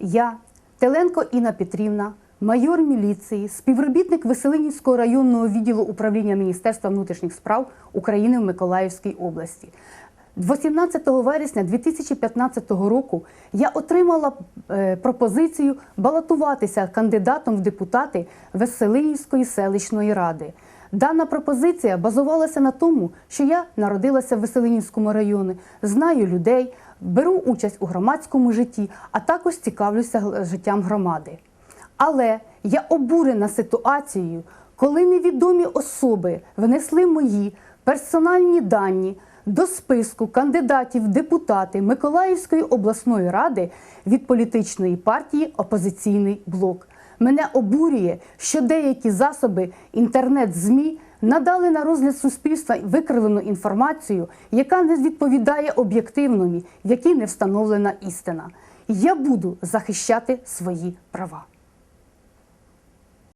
Я, Теленко Інна Петрівна, майор міліції, співробітник Веселинівського районного відділу управління Міністерства внутрішніх справ України в Миколаївській області. 18 вересня 2015 року я отримала е, пропозицію балотуватися кандидатом в депутати Веселинівської селищної ради. Дана пропозиція базувалася на тому, що я народилася в Веселинівському районі, знаю людей, беру участь у громадському житті, а також цікавлюся життям громади. Але я обурена ситуацією, коли невідомі особи внесли мої персональні дані до списку кандидатів депутати Миколаївської обласної ради від політичної партії Опозиційний блок. Мене обурює, що деякі засоби інтернет-ЗМІ надали на розгляд суспільства викривлену інформацію, яка не відповідає об'єктивному, в якій не встановлена істина. Я буду захищати свої права.